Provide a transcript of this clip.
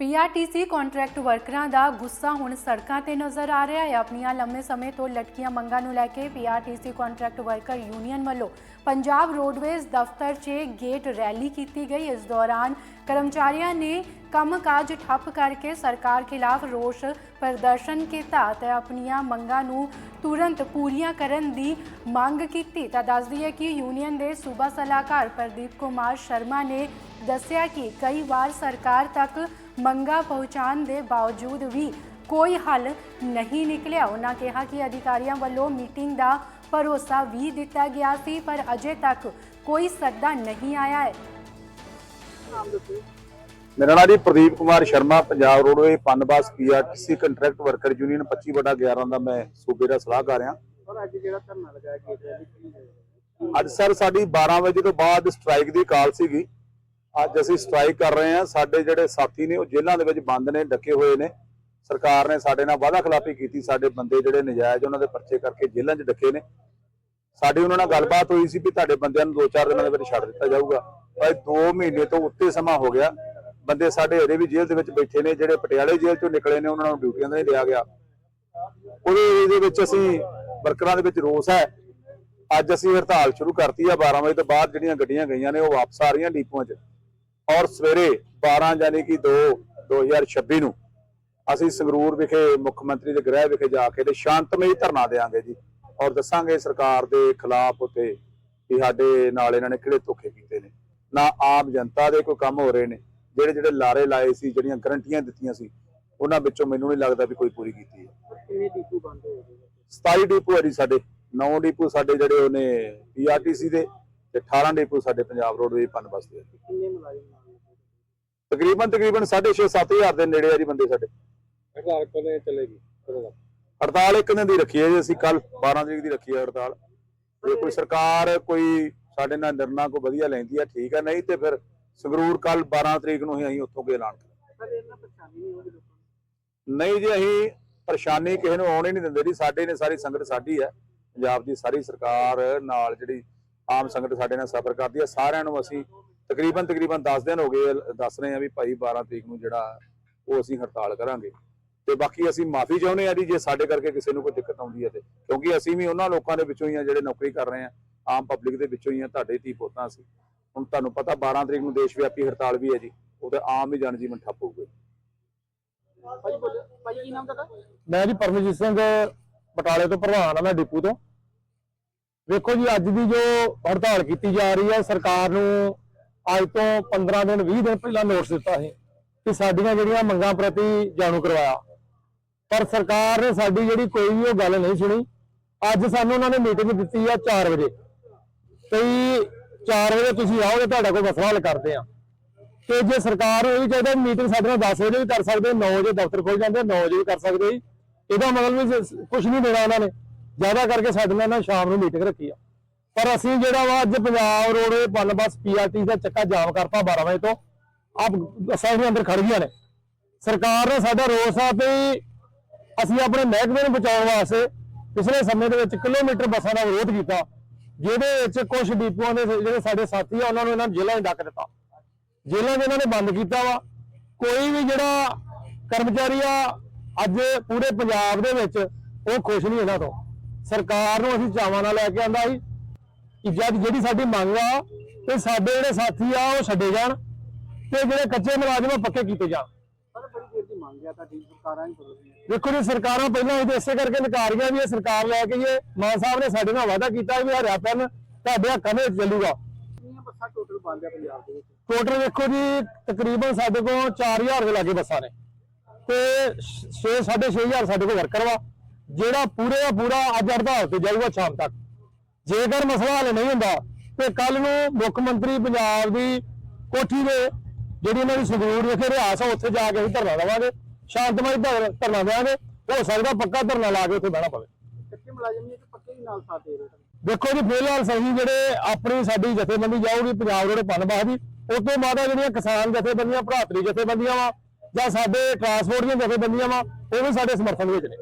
PRTC contract ਵਰਕਰਾਂ ਦਾ ਗੁੱਸਾ ਹੁਣ ਸੜਕਾਂ ਤੇ ਨਜ਼ਰ ਆ ਰਿਹਾ ਹੈ। ਆਪਣੀਆਂ ਲੰਮੇ ਸਮੇਂ ਤੋਂ ਲਟਕੀਆਂ ਮੰਗਾਂ ਨੂੰ ਲੈ ਕੇ ਪੀਆਰਟੀਸੀ ਕੰਟਰੈਕਟ ਵਰਕਰ ਯੂਨੀਅਨ ਵੱਲੋਂ ਪੰਜਾਬ ਰੋਡਵੇਜ਼ ਦਫ਼ਤਰ 'ਚ ਗੇਟ ਰੈਲੀ ਕੀਤੀ ਗਈ। ਇਸ ਦੌਰਾਨ ਕਰਮਚਾਰੀਆਂ ਨੇ ਕੰਮਕਾਜ ਠੱਪ ਕਰਕੇ ਸਰਕਾਰ ਖਿਲਾਫ ਰੋਸ ਪ੍ਰਦਰਸ਼ਨ ਕੀਤਾ ਤੇ ਆਪਣੀਆਂ ਮੰਗਾਂ ਨੂੰ ਤੁਰੰਤ ਪੂਰੀਆਂ ਕਰਨ ਦੀ ਮੰਗ ਕੀਤੀ। ਤਾਂ ਦੱਸਦੀ ਹੈ ਕਿ ਯੂਨੀਅਨ ਦੇ ਸੂਬਾ ਸਲਾਹਕਾਰ ਪ੍ਰਦੀਪ ਕੁਮਾਰ ਸ਼ਰਮਾ ਨੇ ਦੱਸਿਆ ਕਿ ਕਈ ਵਾਰ ਸਰਕਾਰ ਤੱਕ ਮੰਗਾਂ ਪਹੁੰਚਾਉਣ ਦੇ ਬਾਵਜੂਦ ਵੀ ਕੋਈ ਹੱਲ ਨਹੀਂ ਨਿਕਲਿਆ। ਉਹਨਾਂ ਕਿਹਾ ਕਿ ਅਧਿਕਾਰੀਆਂ ਵੱਲੋਂ ਮੀਟਿੰਗ ਦਾ ਭਰੋਸਾ ਵੀ ਦਿੱਤਾ ਗਿਆ ਸੀ, ਪਰ ਅਜੇ ਤੱਕ ਕੋਈ ਸੱਦਾ ਨਹੀਂ ਆਇਆ ਹੈ। ਮੇਰਾ ਨਾਮ ਜੀ Pradeep Kumar Sharma Punjab roadway Punbus PRTC contract worker union 25 ਬਟਾ 11 ਦਾ ਮੈਂ ਸੂਬੇ ਦਾ ਸਲਾਹਕਾਰ ਹਾਂ। ਪਰ ਅੱਜ ਜਿਹੜਾ ਧਰਨਾ ਲਗਾਇਆ ਗੇਟ ਰੈਲੀ ਕੀ ਹੈ ਅੱਜ ਸਰ ਸਾਡੀ 12 ਵਜੇ ਤੋਂ ਬਾਅਦ ਸਟ੍ਰਾਈਕ ਦੀ ਕਾਲ ਸੀਗੀ। ਅੱਜ ਅਸੀਂ ਸਟ੍ਰਾਈਕ ਕਰ ਰਹੇ ਹਾਂ। ਸਾਡੇ ਜਿਹੜੇ ਸਾਥੀ ਨੇ ਉਹ ਜੇਲ੍ਹਾਂ ਦੇ ਵਿੱਚ ਬੰਦ ਨੇ ਡੱਕੇ ਹੋਏ ਨੇ। ਸਰਕਾਰ ਨੇ ਸਾਡੇ ਨਾਲ ਵਾਅਦਾ ਖਿਲਾਫੀ ਕੀਤੀ। ਸਾਡੇ ਬੰਦੇ ਜਿਹੜੇ ਨਜਾਇਜ਼ ਉਹਨਾਂ ਦੇ ਪਰਚੇ ਕਰਕੇ ਜੇਲ੍ਹਾਂ 'ਚ ਡੱਕੇ ਨੇ। ਸਾਡੀ ਉਹਨਾਂ ਨਾਲ ਗੱਲਬਾਤ ਹੋਈ ਸੀ ਵੀ ਤੁਹਾਡੇ ਬੰਦਿਆਂ ਨੂੰ 2-4 ਦਿਨਾਂ ਦੇ ਵਿੱਚ ਛੱਡ ਦਿੱਤਾ ਜਾਊਗਾ। ਪਰ 2 ਮਹੀਨੇ ਤੋਂ ਉੱਤੇ ਸਮਾਂ ਹੋ ਗਿਆ। ਬੰਦੇ ਸਾਡੇ ਅਜੇ ਵੀ ਜੇਲ੍ਹ ਦੇ ਵਿੱਚ ਬੈਠੇ ਨੇ, ਜਿਹੜੇ ਪਟਿਆਲੇ ਜੇਲ੍ਹ ਚੋਂ ਨਿਕਲੇ ਨੇ, ਉਹਨਾਂ ਨੂੰ ਡਿਊਟੀਆਂ ਤੇ ਨਹੀਂ ਲਿਆ ਗਿਆ। ਉਹਦੇ ਇਹਦੇ ਵਿੱਚ ਅਸੀਂ ਵਰਕਰਾਂ ਦੇ ਵਿੱਚ ਰੋਸ ਹੈ। ਅੱਜ ਅਸੀਂ ਹੜਤਾਲ ਸ਼ੁਰੂ ਕਰਤੀ ਆ 12 ਵਜੇ ਤੋਂ ਬਾਅਦ ਜਿਹੜੀਆਂ ਗੱਡੀਆਂ ਗਈਆਂ ਨੇ, ਉਹ ਵਾਪਸ ਆ ਰਹੀਆਂ ਡੀਪੂਆਂ 'ਚ। ਔਰ ਸਵੇਰੇ 12 ਯਾਨੀ ਕਿ 2 2026 ਨੂੰ ਅਸੀਂ ਸੰਗਰੂਰ ਵਿਖੇ ਮੁੱਖ ਮੰਤਰੀ ਦੇ ਗ੍ਰਹਿ ਵਿਖੇ ਜਾ ਕੇ ਤੇ ਸ਼ਾਂਤਮਈ ਧਰਨਾ ਦੇਵਾਂਗੇ ਜੀ। ਔਰ ਦੱਸਾਂਗੇ ਸਰਕਾਰ ਦੇ ਖਿਲਾਫ ਉਤੇ ਕਿ ਸਾਡੇ ਨਾਲ ਇਹਨਾਂ ਨੇ ਕਿਹੜੇ ਧੋਖੇ ਕੀਤੇ ਨੇ। ਨਾ ਆਮ ਜਨਤਾ ਦੇ ਕੋਈ ਕੰਮ ਹੋ ਰਹੇ ਨੇ। ਜਿਹੜੇ ਜਿਹੜੇ ਲਾਰੇ ਲਾਏ ਸੀ ਜਿਹੜੀਆਂ ਗਰੰਟੀਆਂ ਦਿੱਤੀਆਂ ਸੀ ਉਹਨਾਂ ਵਿੱਚੋਂ ਮੈਨੂੰ ਨਹੀਂ ਲੱਗਦਾ ਵੀ ਕੋਈ ਪੂਰੀ ਕੀਤੀ ਹੈ। ਕਿੰਨੇ ਡੀਪੂ ਬੰਦ ਹੋਏ ਨੇ? 27 ਡਿਪੂ ਹੈ ਜੀ ਸਾਡੇ 9 ਡਿਪੂ ਸਾਡੇ ਜਿਹੜੇ ਉਹਨੇ ਪੀਆਰਟੀਸੀ ਦੇ ਤੇ 18 ਡਿਪੂ ਸਾਡੇ ਪੰਜਾਬ ਰੋਡਵੇਜ਼ ਪਨਬਸ ਦੇ। ਕਿੰਨੇ ਮੁਲਾਜ਼ਮ ਤਕਰੀਬਨ ਤਕਰੀਬਨ 6.5 7000 ਦੇ ਨੇੜੇ ਆ ਜੀ ਬੰਦੇ ਸਾਡੇ। ਹੜਤਾਲ ਕਦੇ ਚੱਲੇਗੀ ਹੜਤਾਲ ਇੱਕ ਦਿਨ ਦੀ ਰੱਖੀ ਹੈ ਜੀ ਅਸੀਂ ਕੱਲ 12 ਤਰੀਕ ਦੀ ਰੱਖੀ ਹੈ ਹੜਤਾਲ। ਜੇ ਕੋਈ ਸਰਕਾਰ ਕੋਈ ਸਾਡੇ ਨਾਲ ਨਿਰਣਾ ਕੋਈ ਵਧੀਆ ਲੈਂਦੀ ਹੈ ਠੀਕ ਹੈ ਨਹੀਂ ਤੇ ਫਿਰ ਸੰਗਰੂਰ ਕੱਲ 12 ਤਰੀਕ ਨੂੰ ਹੀ ਅਸੀਂ ਉੱਥੋਂ ਕੇ ਐਲਾਨ ਕਰਾਂਗੇ। ਨਹੀਂ ਜੀ ਅਸੀਂ ਪਰੇਸ਼ਾਨੀ ਕਿਸੇ ਨੂੰ ਆਉਣ ਹੀ ਨਹੀਂ ਦਿੰਦੇ ਜੀ ਸਾਡੇ ਨੇ ਸਾਰੀ ਸੰਗਤ ਸਾਡੀ ਹੈ। ਪੰਜਾਬ ਦੀ ਸਾਰੀ ਸਰਕਾਰ ਨਾਲ ਜਿਹੜੀ ਆਮ ਸੰਗਤ ਸਾਡੇ ਨਾਲ ਸਫ਼ਰ ਕਰਦੀ ਹੈ ਸਾਰਿਆਂ ਨੂੰ ਅਸੀਂ ਤਕਰੀਬਨ ਤਕਰੀਬਨ 10 ਦਿਨ ਹੋ ਗਏ ਦੱਸ ਰਹੇ ਹਾਂ ਵੀ ਭਾਈ 12 ਤਰੀਕ ਨੂੰ ਜਿਹੜਾ ਉਹ ਅਸੀਂ ਹੜਤਾਲ ਕਰਾਂਗੇ। ਤੇ ਬਾਕੀ ਅਸੀਂ ਮਾਫੀ ਚਾਹੁੰਦੇ ਆ ਜੀ, ਜੇ ਸਾਡੇ ਕਰਕੇ ਕਿਸੇ ਨੂੰ ਕੋਈ ਦਿੱਕਤ ਆਉਂਦੀ ਹੈ ਤੇ। ਕਿਉਂਕਿ ਅਸੀਂ ਵੀ ਉਹਨਾਂ ਲੋਕਾਂ ਦੇ ਵਿੱਚੋਂ ਹੀ ਆ ਜਿਹੜੇ ਨੌਕਰੀ ਕਰ ਰਹੇ ਆ। ਆਮ ਪਬਲਿਕ ਦੇ ਵਿੱਚੋਂ ਹੀ ਆ, ਤੁਹਾਡੇ ਧੀ ਪੁੱਤਾਂ ਅਸੀਂ। ਹੁਣ ਤੁਹਾਨੂੰ ਪਤਾ 12 ਤਰੀਕ ਨੂੰ ਦੇਸ਼ ਵਿਆਪੀ ਹੜਤਾਲ ਵੀ ਹੈ ਜੀ। ਉਹ ਆਮ ਹੀ ਜਨਜੀਵਨ ਠੱਪ ਹੋਊਗਾ। ਭਾਈ ਭਾਈ ਕੀ ਨਾਮ ਤੁਹਾਡਾ ਮੈਂ ਜੀ ਪਰਮਜੀਤ ਸਿੰਘ ਬਟਾਲੇ ਤੋਂ ਪ੍ਰਧਾਨ ਆ, ਮੈਂ ਡਿਪੂ ਤੋਂ। ਵੇਖੋ ਜੀ, ਅੱਜ ਦੀ ਜੋ ਹੜਤਾਲ ਕੀਤੀ ਜਾ ਰਹੀ ਹੈ, ਸਰਕਾਰ ਨੂੰ ਅੱਜ ਤੋਂ 15 ਦਿਨ 20 ਦਿਨ ਪਹਿਲਾਂ ਨੋਟਿਸ ਦਿੱਤਾ ਸੀ ਕਿ ਸਾਡੀਆਂ ਜਿਹੜੀਆਂ ਮੰਗਾਂ ਪ੍ਰਤੀ ਜਾਣੂ ਕਰਵਾਇਆ। ਪਰ ਸਰਕਾਰ ਨੇ ਸਾਡੀ ਜਿਹੜੀ ਕੋਈ ਵੀ ਉਹ ਗੱਲ ਨਹੀਂ ਸੁਣੀ। ਅੱਜ ਸਾਨੂੰ ਉਹਨਾਂ ਨੇ ਮੀਟਿੰਗ ਦਿੱਤੀ ਆ 4 ਵਜੇ। ਕਈ 4 ਵਜੇ ਤੁਸੀਂ ਆਓਗੇ, ਤੁਹਾਡਾ ਕੋਈ ਮਸਲਾ ਹੱਲ ਕਰਦੇ ਆ। ਤੇ ਜੇ ਸਰਕਾਰ ਨੂੰ ਇਹ ਵੀ ਚਾਹੀਦਾ ਮੀਟਿੰਗ ਸਾਡੇ ਨਾਲ 10 ਵਜੇ ਵੀ ਕਰ ਸਕਦੇ 9 ਵਜੇ ਦਫ਼ਤਰ ਖੁੱਲ ਜਾਂਦੇ 9 ਵਜੇ ਵੀ ਕਰ ਸਕਦੇ ਜੀ। ਇਹਦਾ ਮਤਲਬ ਵੀ ਕੁਝ ਨਹੀਂ ਦੇਣਾ ਉਹਨਾਂ ਨੇ। ਜ਼ਿਆਦਾ ਕਰਕੇ ਸਾਡੇ ਨਾਲ ਨਾ ਸ਼ਾਮ ਨੂੰ ਮੀਟਿੰਗ ਰੱਖੀ ਆ। ਪਰ ਅਸੀਂ ਜਿਹੜਾ ਵਾ ਅੱਜ ਪੰਜਾਬ ਰੋਡਵੇ ਪੱਲ ਬੱਸ ਪੀਆਰਟੀ ਦਾ ਚੱਕਾ ਜਾਮ ਕਰਤਾ 12 ਵਜੇ ਤੋਂ। ਆਪ ਬੱਸਾਂ ਦੇ ਅੰਦਰ ਖੜ ਗਈਆਂ ਨੇ। ਸਰਕਾਰ ਨੇ ਸਾਡਾ ਰੋਸ ਆ ਤੇ ਅਸੀਂ ਆਪਣੇ ਮਹਿਕਮੇ ਨੂੰ ਬਚਾਉਣ ਵਾਸਤੇ ਪਿਛਲੇ ਸਮੇਂ ਦੇ ਵਿੱਚ ਕਿਲੋਮੀਟਰ ਬੱਸਾਂ ਦਾ ਵਿਰੋਧ ਕੀਤਾ, ਜਿਹਦੇ ਵਿੱਚ ਕੁਝ ਡਿਪੂਆਂ ਦੇ ਜਿਹੜੇ ਸਾਡੇ ਸਾਥੀ ਆ, ਉਹਨਾਂ ਨੂੰ ਇਹਨਾਂ ਨੇ ਜੇਲ੍ਹਾਂ 'ਚ ਡੱਕ ਦਿੱਤਾ। ਜੇਲ੍ਹਾਂ ਦੇ ਇਹਨਾਂ ਨੇ ਬੰਦ ਕੀਤਾ ਵਾ। ਕੋਈ ਵੀ ਜਿਹੜਾ ਕਰਮਚਾਰੀ ਆ, ਅੱਜ ਪੂਰੇ ਪੰਜਾਬ ਦੇ ਵਿੱਚ ਉਹ ਖੁਸ਼ ਨਹੀਂ ਇਹਨਾਂ ਤੋਂ। ਸਰਕਾਰ ਨੂੰ ਅਸੀਂ ਚਾਵਾਂ ਨਾਲ ਲੈ ਕੇ ਆਂਦਾ ਸੀ ਕਿ ਜਦ ਜਿਹੜੀ ਸਾਡੀ ਮੰਗ ਆ, ਤੇ ਸਾਡੇ ਜਿਹੜੇ ਸਾਥੀ ਆ, ਉਹ ਛੱਡੇ ਜਾਣ ਤੇ ਜਿਹੜੇ ਕੱਚੇ ਮੁਲਾਜ਼ਮ ਆ ਪੱਕੇ ਕੀਤੇ ਜਾਣ। ਪਰ ਬੜੀ ਦੇਰ ਦੀ ਮੰਗ ਆ ਤੁਹਾਡੀ, ਸਰਕਾਰਾਂ ਹੀ ਦੇਖੋ ਜੀ ਸਰਕਾਰਾਂ ਪਹਿਲਾਂ ਇਹ ਇਸੇ ਕਰਕੇ ਨਕਾਰੀਆਂ ਵੀ ਇਹ ਸਰਕਾਰ ਲੈ ਕੇ ਇਹ ਮਾਨ ਸਾਹਿਬ ਨੇ ਸਾਡੇ ਨਾਲ ਵਾਅਦਾ ਕੀਤਾ ਵੀ ਹਰਿਆ ਪੈਨ ਤੁਹਾਡੇ ਹੱਕਾਂ ਵਿੱਚ ਚੱਲੂਗਾ। ਬੱਸਾਂ ਟੋਟਲ ਬੰਦ ਆ ਪੰਜਾਬ ਦੇ ਵਿੱਚ? ਟੋਟਲ ਵੇਖੋ ਜੀ ਤਕਰੀਬਨ ਸਾਡੇ ਕੋਲ 4000 ਦੇ ਲਾਗੇ ਬੱਸਾਂ ਨੇ। ਤੇ 6 6500 ਸਾਡੇ ਕੋਲ ਵਰਕਰ ਵਾ ਜਿਹੜਾ ਪੂਰੇ ਦਾ ਪੂਰਾ ਅੱਜ ਹੜਤਾਲ ਤੇ ਜਾਊਗਾ ਸ਼ਾਮ ਤੱਕ। ਜੇਕਰ ਮਸਲਾ ਹੱਲ ਨਹੀਂ ਹੁੰਦਾ ਤੇ ਕੱਲ ਨੂੰ ਮੁੱਖ ਮੰਤਰੀ ਪੰਜਾਬ ਦੀ ਕੋਠੀ ਦੇ ਜਿਹੜੀ ਇਹਨਾਂ ਦੀ ਸੰਗਰੂਰ ਵਿਖੇ ਰਿਹਾਸ ਆ ਉੱਥੇ ਜਾ ਕੇ ਅਸੀਂ ਧਰਨਾ ਦੇਵਾਂਗੇ। ਸ਼ਾਂਤਮਈ ਧਰ- ਧਰਨਾ ਦੇਵਾਂਗੇ ਹੋ ਸਕਦਾ ਪੱਕਾ ਧਰਨਾ ਲਾ ਕੇ ਉੱਥੇ ਬਹਿਣਾ ਪਵੇ। ਕੱਚੇ ਮੁਲਾਜ਼ਮ ਨੇ ਪੱਕੇ ਹੀ ਨਾਲ ਸਾਥ ਦੇ ਰਹੇ ਦੇਖੋ ਜੀ ਫਿਲਹਾਲ ਸਹੀ ਜਿਹੜੇ ਆਪਣੀ ਸਾਡੀ ਜਥੇਬੰਦੀ ਜਾਊਗੀ ਪੰਜਾਬ ਰੋਡ ਪਨਬਾਹ ਦੀ ਉਸ ਤੋਂ ਬਾਅਦ ਜਿਹੜੀਆਂ ਕਿਸਾਨ ਜਥੇਬੰਦੀਆਂ ਭਰਾਤਰੀ ਜਥੇਬੰਦੀਆਂ ਵਾ ਜਾਂ ਸਾਡੇ ਟਰਾਂਸਪੋਰਟ ਦੀਆਂ ਜਥੇਬੰਦੀਆਂ ਵਾ ਉਹ ਵੀ ਸਾਡੇ ਸਮਰਥਨ ਵਿੱਚ ਨੇ।